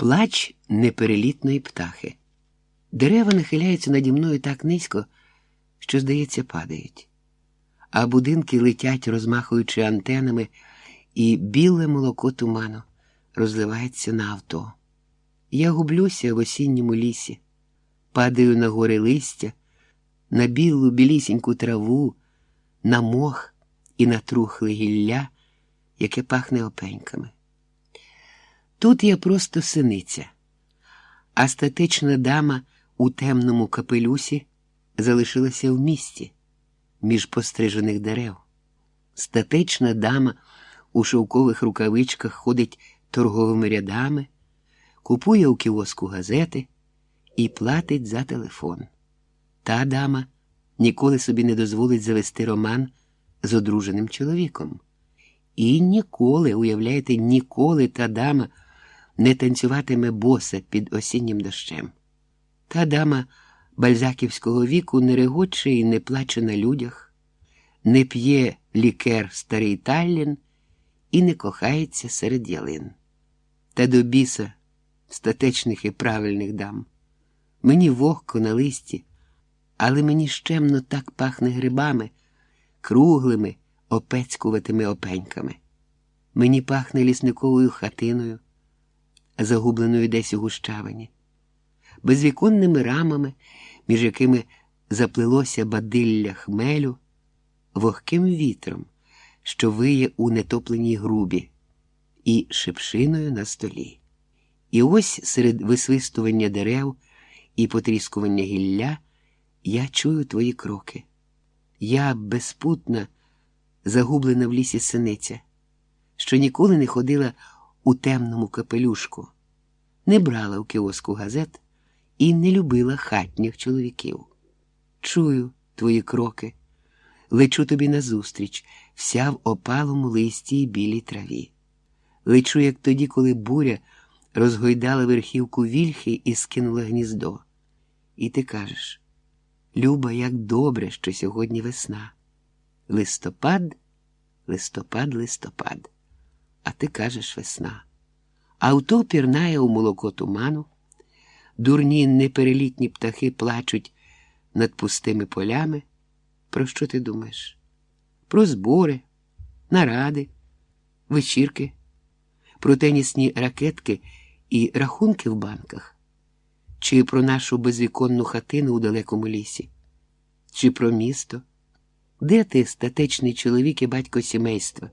Плач неперелітної птахи. Дерева нахиляються наді мною так низько, що, здається, падають, а будинки летять, розмахуючи антенами, і біле молоко туману розливається на авто. Я гублюся в осінньому лісі, падаю на гори листя, на білу білісіньку траву, на мох і на трухле гілля, яке пахне опеньками. Тут я просто синиця, а статична дама у темному капелюсі залишилася в місті між пострижених дерев. Статична дама у шовкових рукавичках ходить торговими рядами, купує у кіоску газети і платить за телефон. Та дама ніколи собі не дозволить завести роман з одруженим чоловіком. І ніколи, уявляєте, ніколи та дама не танцюватиме боса під осіннім дощем. Та дама бальзаківського віку не регоче і не плаче на людях, не п'є лікер старий Таллін і не кохається серед ялин. Та до біса статечних і правильних дам. Мені вогко на листі, але мені щемно так пахне грибами, круглими, опецькуватими опеньками. Мені пахне лісниковою хатиною, загубленою десь у гущавині, безвіконними рамами, між якими заплилося бадилля хмелю, вогким вітром, що виє у нетопленій грубі, і шипшиною на столі. І ось серед висвистування дерев і потріскування гілля я чую твої кроки. Я безпутна, загублена в лісі синиця, що ніколи не ходила у темному капелюшку, не брала в кіоску газет і не любила хатніх чоловіків. Чую твої кроки, лечу тобі назустріч, вся в опалому листі й білій траві. Лечу, як тоді, коли буря розгойдала верхівку вільхи і скинула гніздо. І ти кажеш, Люба, як добре, що сьогодні весна. Листопад, листопад, листопад. А ти кажеш весна. Авто пірнає у молоко туману, дурні неперелітні птахи плачуть над пустими полями. Про що ти думаєш? Про збори, наради, вечірки, про тенісні ракетки і рахунки в банках, чи про нашу безвіконну хатину у далекому лісі, чи про місто, де ти статечний чоловік і батько сімейства,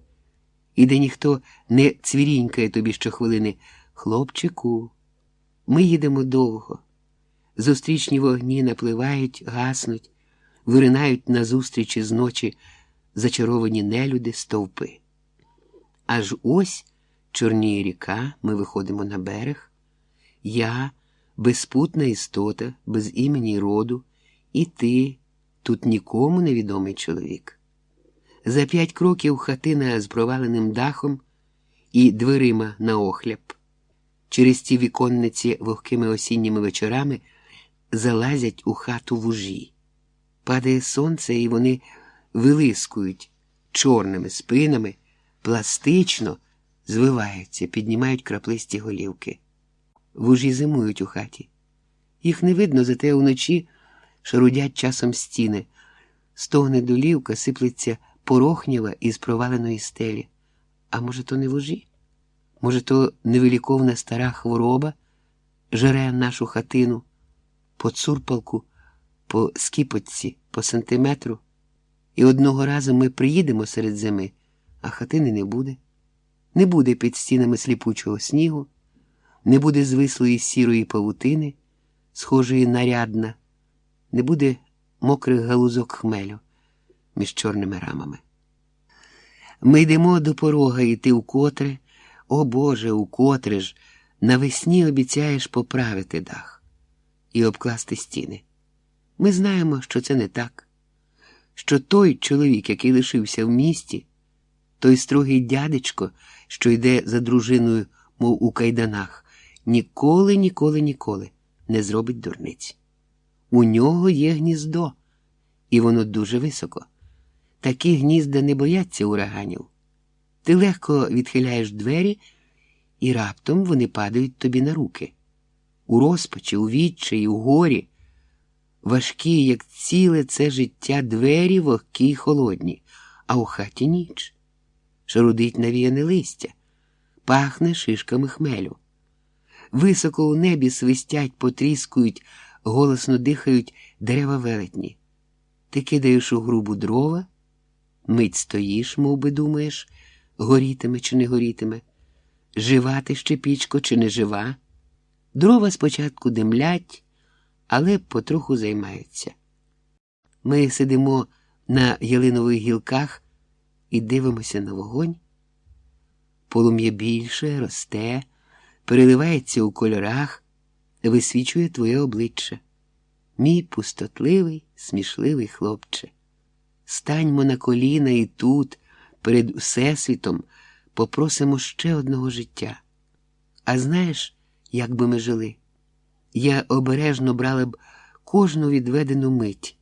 і де ніхто не цвірінькає тобі щохвилини, хлопчику, ми їдемо довго. Зустрічні вогні напливають, гаснуть, виринають назустрічі з ночі зачаровані нелюди стовпи. Аж ось чорніє ріка, ми виходимо на берег. Я, безпутна істота, без імені роду, і ти, тут нікому невідомий чоловік. За п'ять кроків хатина з проваленим дахом і дверима на охляб. Через ті віконниці вогкими осінніми вечорами залазять у хату вужі. Падає сонце, і вони вилискують чорними спинами, пластично звиваються, піднімають краплисті голівки. Вужі зимують у хаті. Їх не видно, зате уночі шарудять часом стіни. Стогне долівка, сиплеться порохнєва із проваленої стелі. А може, то не вужі? Може, то невиліковна стара хвороба жере нашу хатину по цурпалку, по скіпотці, по сантиметру, і одного разу ми приїдемо серед зими, а хатини не буде. Не буде під стінами сліпучого снігу, не буде звислої сірої павутини, схожої на рядна, не буде мокрих галузок хмелю між чорними рамами. Ми йдемо до порога, і ти вкотре, о Боже, укотре ж, навесні обіцяєш поправити дах і обкласти стіни. Ми знаємо, що це не так, що той чоловік, який лишився в місті, той строгий дядечко, що йде за дружиною, мов у кайданах, ніколи, ніколи, ніколи не зробить дурниць. У нього є гніздо, і воно дуже високо. Такі гнізда не бояться ураганів. Ти легко відхиляєш двері і раптом вони падають тобі на руки. У розпачі, у відчаї, у горі, важкі, як ціле це життя двері вогкі й холодні, а у хаті ніч. Шарудить навіяне листя, пахне шишками хмелю. Високо у небі свистять, потріскують, голосно дихають дерева велетні. Ти кидаєш у грубу дрова, мить стоїш, мов би думаєш, горітиме чи не горітиме, жива ти ще пічко чи не жива. Дрова спочатку димлять, але потроху займаються. Ми сидимо на ялинових гілках і дивимося на вогонь. Полум'я більше, росте, переливається у кольорах, висвічує твоє обличчя. Мій пустотливий, смішливий хлопче. Станьмо на коліна і тут, перед Всесвітом, попросимо ще одного життя. А знаєш, як би ми жили? Я обережно брала б кожну відведену мить,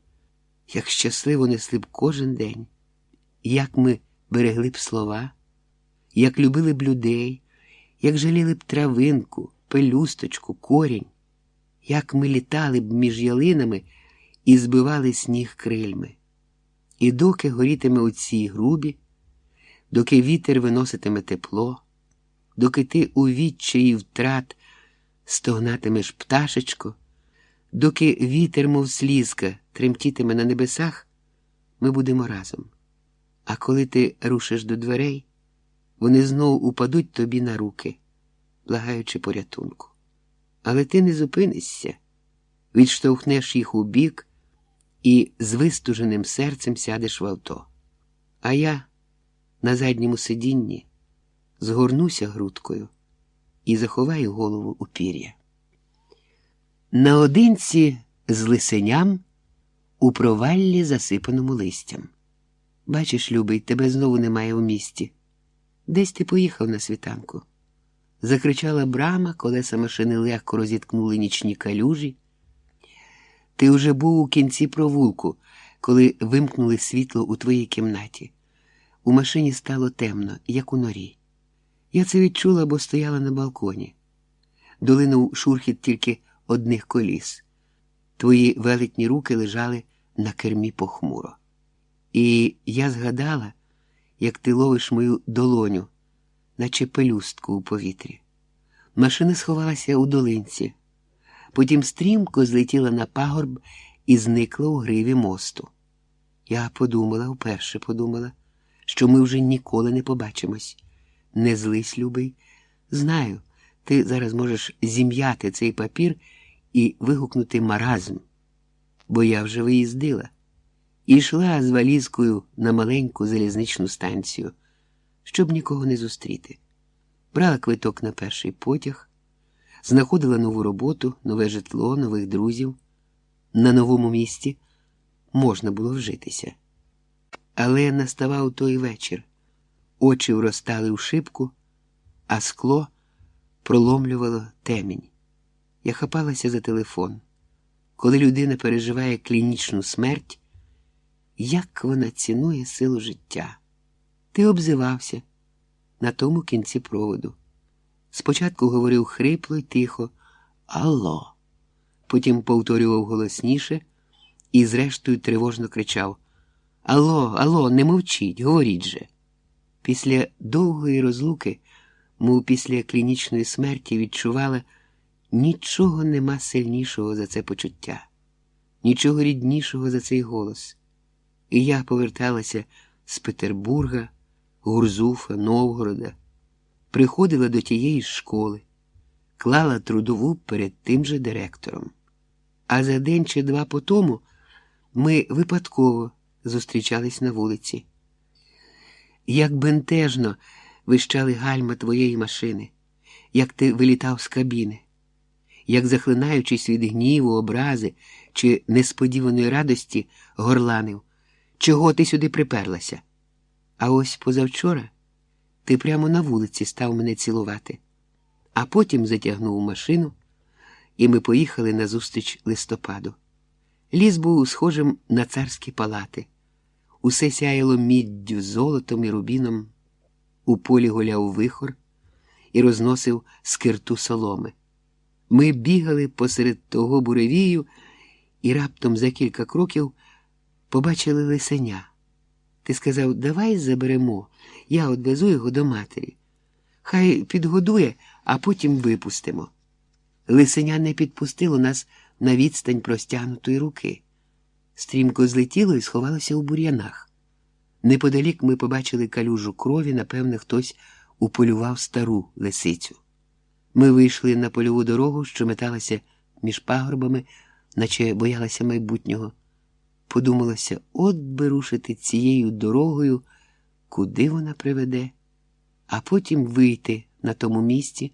як щасливо несли б кожен день, як ми берегли б слова, як любили б людей, як жаліли б травинку, пелюсточку, корінь, як ми літали б між ялинами і збивали сніг крильми. І доки горітиме у цій грубі, доки вітер виноситиме тепло, доки ти у відчаї втрат стогнатимеш пташечко, доки вітер, мов слізка, тремтітиме на небесах, ми будемо разом. А коли ти рушиш до дверей, вони знову упадуть тобі на руки, благаючи порятунку. Але ти не зупинишся, відштовхнеш їх у бік і з вистуженим серцем сядеш в авто. А я на задньому сидінні згорнуся грудкою і заховаю голову у пір'я. Наодинці з лисеням у проваллі, засипаному листям. Бачиш, любий, тебе знову немає у місті. Десь ти поїхав на світанку. Закричала брама, колеса машини легко розіткнули нічні калюжі. Ти вже був у кінці провулку, коли вимкнули світло у твоїй кімнаті. У машині стало темно, як у норі. Я це відчула, бо стояла на балконі. Долинув шурхіт тільки одних коліс. Твої велетні руки лежали на кермі похмуро. І я згадала, як ти ловиш мою долоню, наче пелюстку у повітрі. Машина сховалася у долинці, потім стрімко злетіла на пагорб і зникла у гриві мосту. Я подумала, вперше подумала, що ми вже ніколи не побачимось. Не злись, любий. Знаю, ти зараз можеш зім'яти цей папір і вигукнути маразм, бо я вже виїздила і йшла з валізкою на маленьку залізничну станцію, щоб нікого не зустріти. Брала квиток на перший потяг, знаходила нову роботу, нове житло, нових друзів. На новому місці можна було вжитися. Але наставав той вечір. Очі вростали у шибку, а скло проломлювало темінь. Я хапалася за телефон. Коли людина переживає клінічну смерть, як вона цінує силу життя. Ти обзивався на тому кінці проводу. Спочатку говорив хрипло й тихо Алло. Потім повторював голосніше і, зрештою, тривожно кричав Алло, алло, не мовчіть, говоріть же. Після довгої розлуки, мов після клінічної смерті, відчувала, нічого нема сильнішого за це почуття, нічого ріднішого за цей голос. І я поверталася з Петербурга, Гурзуфа, Новгорода, приходила до тієї школи, клала трудову перед тим же директором. А за день чи два по тому ми випадково зустрічались на вулиці. Як бентежно вищали гальма твоєї машини, як ти вилітав з кабіни, як, захлинаючись від гніву, образи чи несподіваної радості, горланив. Чого ти сюди приперлася? А ось позавчора ти прямо на вулиці став мене цілувати, а потім затягнув машину, і ми поїхали на зустріч листопаду. Ліс був схожим на царські палати. Усе сяяло міддю, золотом і рубіном. У полі гуляв вихор, і розносив скирту соломи. Ми бігали посеред того буревію і раптом за кілька кроків побачили лисеня. Ти сказав, давай заберемо, я одвезу його до матері. Хай підгодує, а потім випустимо. Лисеня не підпустило нас на відстань простягнутої руки. Стрімко злетіло і сховалося у бур'янах. Неподалік ми побачили калюжу крові, напевне, хтось уполював стару лисицю. Ми вийшли на польову дорогу, що металася між пагорбами, наче боялася майбутнього. Подумалося, от би рушити цією дорогою, куди вона приведе, а потім вийти на тому місці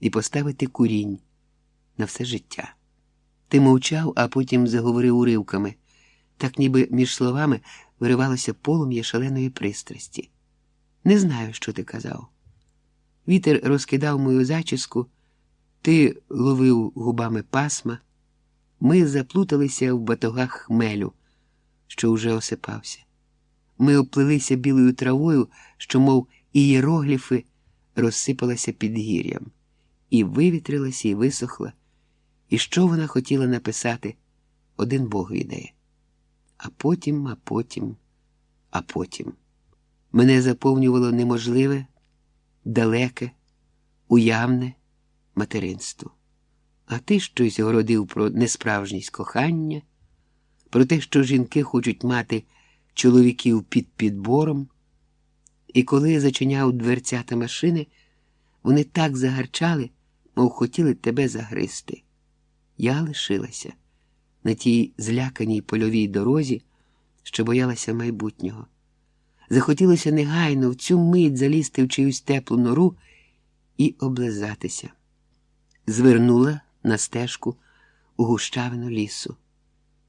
і поставити курінь на все життя. Ти мовчав, а потім заговорив уривками, так ніби між словами виривалося полум'я шаленої пристрасті. Не знаю, що ти казав. Вітер розкидав мою зачіску, ти ловив губами пасма. Ми заплуталися в батогах хмелю, що вже осипався. Ми оплилися білою травою, що, мов ієрогліфи, розсипалася під гір'ям, і вивітрилася, і висохла. І що вона хотіла написати, один Бог відає. А потім, а потім, а потім. Мене заповнювало неможливе, далеке, уявне материнство. А ти щось городив про несправжність кохання, про те, що жінки хочуть мати чоловіків під підбором. І коли зачиняв дверцята машини, вони так загарчали, мов хотіли тебе загризти. Я лишилася на тій зляканій польовій дорозі, що боялася майбутнього. Захотілося негайно в цю мить залізти в чиюсь теплу нору і облизатися. Звернула на стежку у гущавину лісу.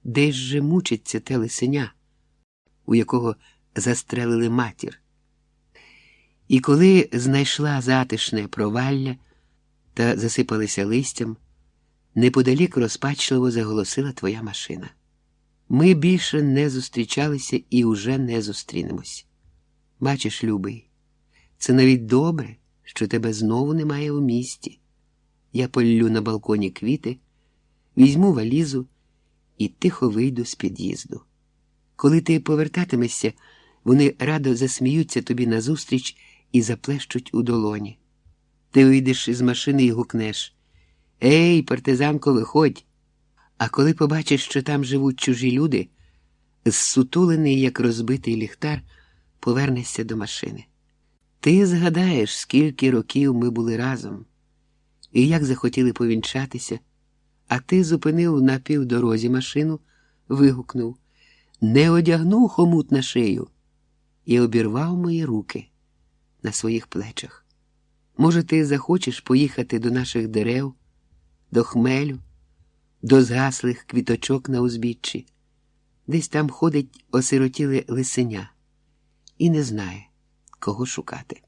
Десь же мучиться те лисеня, у якого застрелили матір. І коли знайшла затишне провалля та засипалися листям, неподалік розпачливо заголосила твоя машина. Ми більше не зустрічалися і уже не зустрінемось. Бачиш, любий, це навіть добре, що тебе знову немає у місті. Я поллю на балконі квіти, візьму валізу і тихо вийду з під'їзду. Коли ти повертатимешся, вони радо засміються тобі назустріч і заплещуть у долоні. Ти вийдеш із машини і гукнеш Ей, партизанко, виходь. А коли побачиш, що там живуть чужі люди, зсутулений, як розбитий ліхтар, повернешся до машини. Ти згадаєш, скільки років ми були разом, і як захотіли повінчатися, а ти зупинив на півдорозі машину, вигукнув Не одягнув хомут на шию і обірвав мої руки на своїх плечах. Може, ти захочеш поїхати до наших дерев, до хмелю, до згаслих квіточок на узбіччі, десь там ходить осиротіле лисеня і не знає, кого шукати.